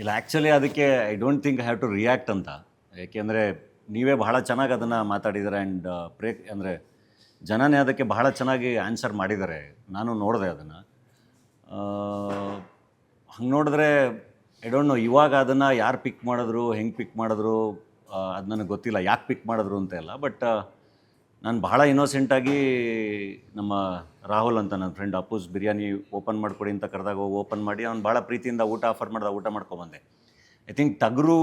ಇಲ್ಲ ಆ್ಯಕ್ಚುಲಿ ಅದಕ್ಕೆ I don't think have to react ಅಂತ. ಏಕೆಂದರೆ ನೀವೇ ಬಹಳ ಚೆನ್ನಾಗಿ ಅದನ್ನು ಮಾತಾಡಿದ್ದಾರೆ ಆ್ಯಂಡ್ ಪ್ರೇ ಅಂದರೆ ಜನನೇ ಅದಕ್ಕೆ ಬಹಳ ಚೆನ್ನಾಗಿ ಆನ್ಸರ್ ಮಾಡಿದ್ದಾರೆ ನಾನು ನೋಡಿದೆ ಅದನ್ನು. ಹಂಗೆ ನೋಡಿದ್ರೆ ಐ ಡೋಂಟ್ ನೋ ಇವಾಗ ಅದನ್ನು ಯಾರು ಪಿಕ್ ಮಾಡಿದ್ರು, ಹೆಂಗೆ ಪಿಕ್ ಮಾಡಿದ್ರು ಅದು ನನಗೆ ಗೊತ್ತಿಲ್ಲ, ಯಾಕೆ ಪಿಕ್ ಮಾಡಿದ್ರು ಅಂತ ಎಲ್ಲ ಬಟ್ ನಾನು ಬಹಳ ಇನ್ನೋಸೆಂಟಾಗಿ ನಮ್ಮ ರಾಹುಲ್ ಅಂತ ನನ್ನ ಫ್ರೆಂಡ್ ಅಪ್ಪೂಸ್ ಬಿರಿಯಾನಿ ಓಪನ್ ಮಾಡಿಕೊಡಿ ಅಂತ ಕರೆದಾಗ ಓಪನ್ ಮಾಡಿ, ಅವ್ನು ಭಾಳ ಪ್ರೀತಿಯಿಂದ ಊಟ ಆಫರ್ ಮಾಡಿದ ಊಟ ಮಾಡ್ಕೊಬಂದೆ ಐ ಥಿಂಕ್ ಟಗ್ರು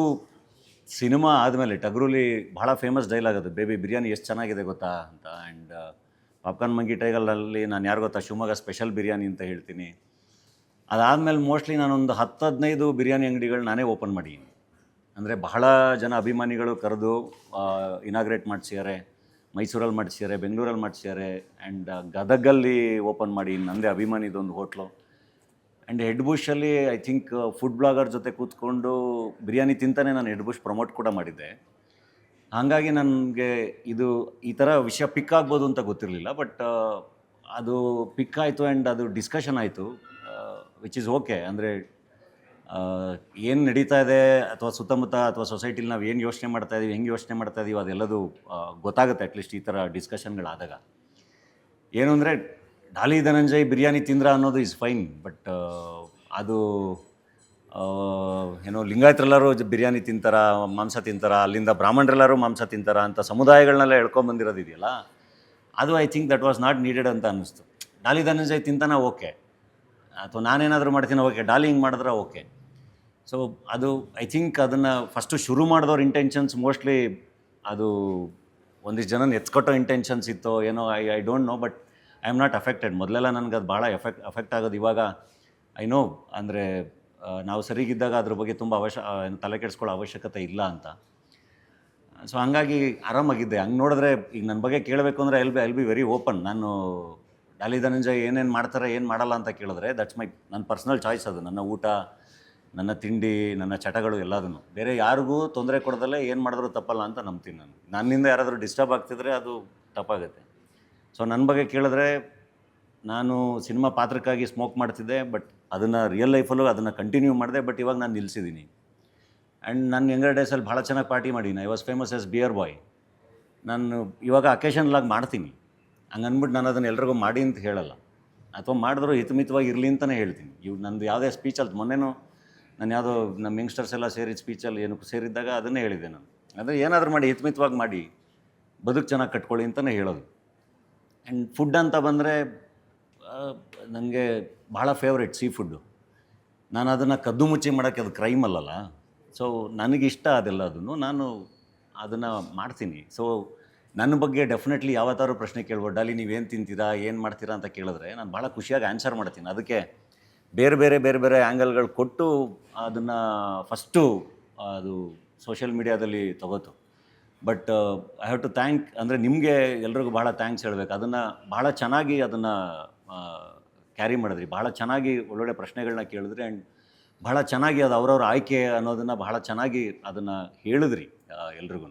ಸಿನಿಮಾ ಆದಮೇಲೆ, ಟಗರುಲಿ ಭಾಳ ಫೇಮಸ್ ಡೈಲಾಗ್ ಅದು ಬೇಬಿ ಬಿರಿಯಾನಿ ಎಷ್ಟು ಚೆನ್ನಾಗಿದೆ ಗೊತ್ತಾ? ಅಂತ. ಆ್ಯಂಡ್ ಪಾಪ್ಕಾರ್ನ್ ಮಂಗಿ ಟೈಗಲಲ್ಲಿ ನಾನು ಯಾರು ಗೊತ್ತಾ, ಶಿವಮೊಗ್ಗ ಸ್ಪೆಷಲ್ ಬಿರಿಯಾನಿ ಅಂತ ಹೇಳ್ತೀನಿ. ಅದಾದಮೇಲೆ ಮೋಸ್ಟ್ಲಿ ನಾನೊಂದು ಹತ್ತು ಹದಿನೈದು ಬಿರಿಯಾನಿ ಅಂಗಡಿಗಳು ನಾನೇ ಓಪನ್ ಮಾಡಿದ್ದೀನಿ ಅಂದರೆ ಬಹಳ ಜನ ಅಭಿಮಾನಿಗಳು ಕರೆದು ಇನಾಗ್ರೇಟ್ ಮಾಡಿಸ್ಯಾರೆ ಮೈಸೂರಲ್ಲಿ ಮಾಡಿಸ್ಯಾರೆ ಬೆಂಗಳೂರಲ್ಲಿ ಮಾಡಿಸ್ಯಾರೆ ಆ್ಯಂಡ್ ಗದಗಲ್ಲಿ ಓಪನ್ ಮಾಡಿ ನಂದೇ ಅಭಿಮಾನಿದೊಂದು ಹೋಟ್ಲು. ಆ್ಯಂಡ್ ಹೆಡ್ ಬುಷಲ್ಲಿ ಐ ಥಿಂಕ್ ಫುಡ್ ಬ್ಲಾಗರ್ ಜೊತೆ ಕೂತ್ಕೊಂಡು ಬಿರಿಯಾನಿ ತಿಂತಾನೆ ನಾನು ಹೆಡ್ ಬುಷ್ ಪ್ರಮೋಟ್ ಕೂಡ ಮಾಡಿದ್ದೆ. ಹಾಗಾಗಿ ನನಗೆ ಇದು ಈ ಥರ ವಿಷಯ ಪಿಕ್ ಆಗ್ಬೋದು ಅಂತ ಗೊತ್ತಿರಲಿಲ್ಲ ಬಟ್ ಅದು ಪಿಕ್ ಆಯಿತು ಆ್ಯಂಡ್ ಅದು ಡಿಸ್ಕಷನ್ ಆಯಿತು ವಿಚ್ ಇಸ್ ಓಕೆ ಅಂದರೆ ಏನು ನಡೀತಾ ಇದೆ ಅಥವಾ ಸುತ್ತಮುತ್ತ ಅಥವಾ ಸೊಸೈಟಿಲಿ ನಾವು ಏನು ಯೋಚನೆ ಮಾಡ್ತಾ ಇದ್ದೀವಿ ಹೆಂಗೆ ಯೋಚನೆ ಮಾಡ್ತಾ ಇದ್ದೀವಿ ಅದೆಲ್ಲದು ಗೊತ್ತಾಗುತ್ತೆ ಅಟ್ಲೀಸ್ಟ್ ಈ ಥರ ಡಿಸ್ಕಷನ್ಗಳಾದಾಗ ಏನು ಅಂದರೆ, ಡಾಲಿ ಧನಂಜಯ್ ಬಿರಿಯಾನಿ ತಿಂದ್ರ ಅನ್ನೋದು ಇಸ್ ಫೈನ್ ಬಟ್ ಅದು ಏನೋ ಲಿಂಗಾಯತರೆಲ್ಲರೂ ಬಿರಿಯಾನಿ ತಿಂತಾರ, ಮಾಂಸ ತಿಂತಾರ, ಅಲ್ಲಿಂದ ಬ್ರಾಹ್ಮಣರೆಲ್ಲರೂ ಮಾಂಸ ತಿಂತಾರ ಅಂತ ಸಮುದಾಯಗಳನ್ನೆಲ್ಲ ಹೇಳ್ಕೊಂಡ್ಬಂದಿರೋದಿದೆಯಲ್ಲ ಅದು I think that was not needed ಅಂತ ಅನ್ನಿಸ್ತು. ಡಾಲಿ ಧನಂಜಯ್ ತಿಂತಾನ ಓಕೆ ಅಥವಾ ನಾನೇನಾದರೂ ಮಾಡ್ತೀನಿ, ಓಕೆ ಡಾಲಿಂಗ್ ಮಾಡಿದ್ರೆ ಓಕೆ. ಸೊ ಅದು ಐ ಥಿಂಕ್ ಅದನ್ನು ಫಸ್ಟು ಶುರು ಮಾಡಿದವ್ರ ಇಂಟೆನ್ಷನ್ಸ್ ಮೋಸ್ಟ್ಲಿ ಅದು ಒಂದಿಷ್ಟು ಜನ ಎತ್ಕೊಟ್ಟೋ ಇಂಟೆನ್ಷನ್ಸ್ ಇತ್ತು ಏನೋ I I don't know but I am not affected ಮೊದಲೆಲ್ಲ ನನಗೆ ಅದು ಭಾಳ ಎಫೆಕ್ಟ್ ಅಫೆಕ್ಟ್ ಆಗೋದು ಇವಾಗ ಐ ನೋ ಅಂದರೆ ನಾವು ಸರಿಗಿದ್ದಾಗ ಅದ್ರ ಬಗ್ಗೆ ತುಂಬ ಅವಶ್ಯ ತಲೆ ಕೆಡಿಸ್ಕೊಳ್ಳೋ ಅವಶ್ಯಕತೆ ಇಲ್ಲ ಅಂತ. ಸೊ ಹಂಗಾಗಿ ಆರಾಮಾಗಿದ್ದೆ. ಹಂಗೆ ನೋಡಿದ್ರೆ ಈಗ ನನ್ನ ಬಗ್ಗೆ ಕೇಳಬೇಕು ಅಂದರೆ L B L B very open ನಾನು ಡಾಲಿ ಧನಂಜಯ ಏನೇನು ಮಾಡ್ತಾರೆ, ಏನು ಮಾಡಲ್ಲ ಅಂತ ಕೇಳಿದ್ರೆ ದಟ್ಸ್ ಮೈ ನನ್ನ ಪರ್ಸ್ನಲ್ ಚಾಯ್ಸ್ ಅದು. ನನ್ನ ಊಟ, ನನ್ನ ತಿಂಡಿ, ನನ್ನ ಚಟಗಳು ಎಲ್ಲದನ್ನು. ಬೇರೆ ಯಾರಿಗೂ ತೊಂದರೆ ಕೊಡದಲ್ಲೇ ಏನು ಮಾಡಿದ್ರು ತಪ್ಪಲ್ಲ ಅಂತ ನಂಬ್ತೀನಿ ನಾನು. ನನ್ನಿಂದ ಯಾರಾದರೂ ಡಿಸ್ಟರ್ಬ್ ಆಗ್ತಿದ್ರೆ ಅದು ತಪ್ಪಾಗುತ್ತೆ. ಸೊ ನನ್ನ ಬಗ್ಗೆ ಕೇಳಿದ್ರೆ, ನಾನು ಸಿನಿಮಾ ಪಾತ್ರಕ್ಕಾಗಿ ಸ್ಮೋಕ್ ಮಾಡ್ತಿದ್ದೆ ಬಟ್ ಅದನ್ನು ರಿಯಲ್ ಲೈಫಲ್ಲೂ ಅದನ್ನು ಕಂಟಿನ್ಯೂ ಮಾಡಿದೆ ಬಟ್ ಇವಾಗ ನಾನು ನಿಲ್ಲಿಸಿದ್ದೀನಿ ಆ್ಯಂಡ್ ನನ್ನ ಯಂಗರ್ ಡೇಸಲ್ಲಿ ಭಾಳ ಚೆನ್ನಾಗಿ ಪಾರ್ಟಿ ಮಾಡೀನಿ. I was famous as beer boy ನಾನು ಇವಾಗ ಅಕೇಶನ್ಲಾಗಿ ಮಾಡ್ತೀನಿ. ಹಂಗೆ ಅಂದ್ಬಿಟ್ಟು ನಾನು ಅದನ್ನು ಎಲ್ರಿಗೂ ಮಾಡಿ ಅಂತ ಹೇಳಲ್ಲ. ಅಥವಾ ಮಾಡಿದ್ರು ಹಿತಮಿತವಾಗಿ ಇರಲಿ ಅಂತಲೇ ಹೇಳ್ತೀನಿ. ಇವು ನಂದು ಯಾವುದೇ ಸ್ಪೀಚಲ್ಲಿ ಮೊನ್ನೆನೂ ನಾನು ಯಾವುದೋ ನಮ್ಮ ಯಂಗ್ಸ್ಟರ್ಸ್ ಎಲ್ಲ ಸೇರಿದ ಸ್ಪೀಚಲ್ಲಿ ಏನಕ್ಕೂ ಸೇರಿದ್ದಾಗ ಅದನ್ನೇ ಹೇಳಿದೆ ನಾನು. ಅಂದರೆ ಏನಾದರೂ ಮಾಡಿ, ಹಿತಮಿತವಾಗಿ ಮಾಡಿ, ಬದುಕು ಚೆನ್ನಾಗಿ ಕಟ್ಕೊಳ್ಳಿ ಅಂತಲೇ ಹೇಳೋದು. ಆ್ಯಂಡ್ ಫುಡ್ ಅಂತ ಬಂದರೆ ನನಗೆ ಭಾಳ ಫೇವ್ರೆಟ್ ಸೀ ಫುಡ್ಡು ನಾನು ಅದನ್ನು ಕದ್ದು ಮುಚ್ಚಿ ಮಾಡೋಕ್ಕೆ ಅದು ಕ್ರೈಮ್ ಅಲ್ಲಲ್ಲ. ಸೊ ನನಗಿಷ್ಟ ಅದೆಲ್ಲ ಅದನ್ನು ನಾನು ಅದನ್ನು ಮಾಡ್ತೀನಿ. ಸೊ ನನ್ನ ಬಗ್ಗೆ ಡೆಫಿನೆಟ್ಲಿ ಯಾವತ್ತಾರು ಪ್ರಶ್ನೆ ಕೇಳ್ಬೋದು, ಡಾಲಿ, ನೀವೇನು ತಿಂತೀರಾ, ಏನು ಮಾಡ್ತೀರಾ ಅಂತ ಕೇಳಿದ್ರೆ ನಾನು ಭಾಳ ಖುಷಿಯಾಗಿ ಆನ್ಸರ್ ಮಾಡ್ತೀನಿ. ಅದಕ್ಕೆ ಬೇರೆ ಬೇರೆ ಬೇರೆ ಬೇರೆ ಆ್ಯಂಗಲ್ಗಳು ಕೊಟ್ಟು ಅದನ್ನು ಫಸ್ಟು ಅದು ಸೋಷಿಯಲ್ ಮೀಡಿಯಾದಲ್ಲಿ ತಗೋತು. But I have to thank ಅಂದರೆ ನಿಮಗೆ ಎಲ್ರಿಗೂ ಭಾಳ ಥ್ಯಾಂಕ್ಸ್ ಹೇಳಬೇಕು. ಅದನ್ನು ಭಾಳ ಚೆನ್ನಾಗಿ ಅದನ್ನು ಕ್ಯಾರಿ ಮಾಡಿದ್ರಿ. ಭಾಳ ಚೆನ್ನಾಗಿ ಒಳ್ಳೊಳ್ಳೆ ಪ್ರಶ್ನೆಗಳನ್ನ ಕೇಳಿದ್ರಿ ಆ್ಯಂಡ್ ಭಾಳ ಚೆನ್ನಾಗಿ ಅದು ಅವ್ರವ್ರ ಆಯ್ಕೆ ಅನ್ನೋದನ್ನು ಭಾಳ ಚೆನ್ನಾಗಿ ಅದನ್ನು ಹೇಳಿದ್ರಿ ಎಲ್ರಿಗೂ